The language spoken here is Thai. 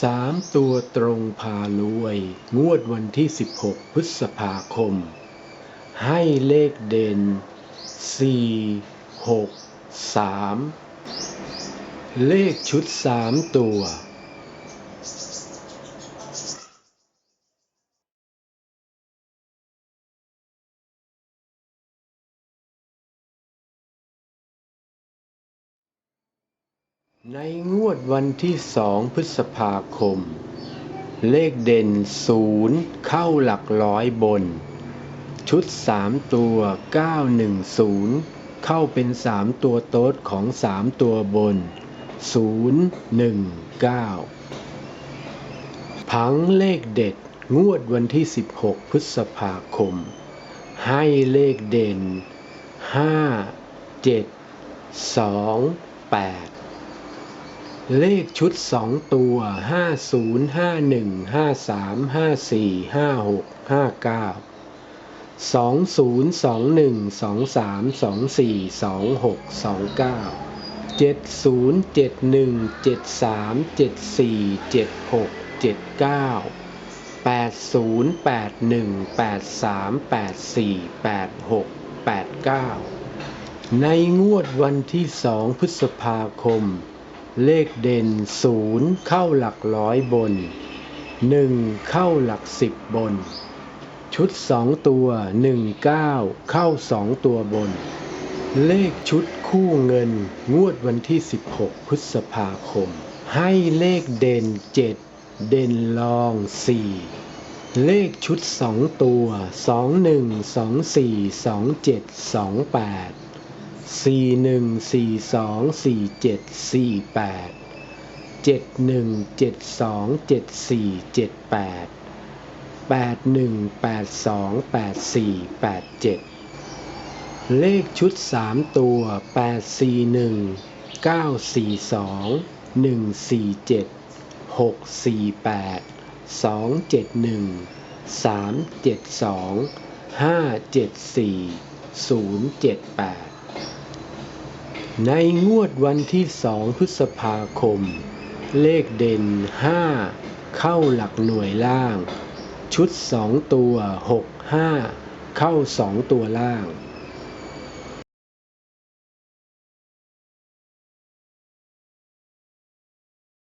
สามตัวตรงพารวย งวดวันที่ 16 พฤษภาคม ให้เลขเด่น 4 6 3 เลขชุด 3 ตัว ในงวดวันที่สองพฤษภาคม เลขเด่นศูนย์เข้าหลักร้อยบน ชุดสามตัว 910 เข้าเป็นสามตัวโต๊ดของสามตัวบน 019 ผังเลขเด็ดงวดวันที่ 16 พฤษภาคม ให้เลขเด่น 5 7 2 8 เลขชุดสองตัวห้าศูนย์ห้าหนึ่งห้าสามห้าสี่ห้าหกห้าเก้าสองศูนย์สองหนึ่งสองสามสองสี่สองหกสองเก้าเจ็ดศูนย์เจ็ดหนึ่งเจ็ดสามเจ็ดสี่เจ็ดหกเจ็ดเก้าแปดศูนย์แปดหนึ่งแปดสามแปดสี่แปดหกแปดเก้าในงวดวันที่สองพฤษภาคม เลขเด่นศูนย์เข้าหลักร้อยบนหนึ่งเข้าหลักสิบบน ชุดสองตัวหนึ่งเก้าเข้าสองตัวบน เลขชุดคู่เงินงวดวันที่ 16 พฤษภาคม ให้เลขเด่นเจ็ดเด่นรองสี่เลขชุดสองตัวสองหนึ่ง สี่หนึ่งสี่สองสี่เจ็ดสี่แปดเจ็ดหนึ่งเจ็ดสองเจ็ดสี่เจ็ดแปดแปดหนึ่งแปดสองแปดสี่แปดเจ็ดเลขชุดสามตัวแปดสี่หนึ่งเก้าสี่สองหนึ่งสี่เจ็ดหกสี่แปดสองเจ็ดหนึ่งสามเจ็ดสองห้าเจ็ดสี่ศูนย์เจ็ดแปด ในงวดวันที่สองพฤษภาคม เลขเด่นห้าเข้าหลักหน่วยล่าง ชุดสองตัวหกห้าเข้าสองตัวล่าง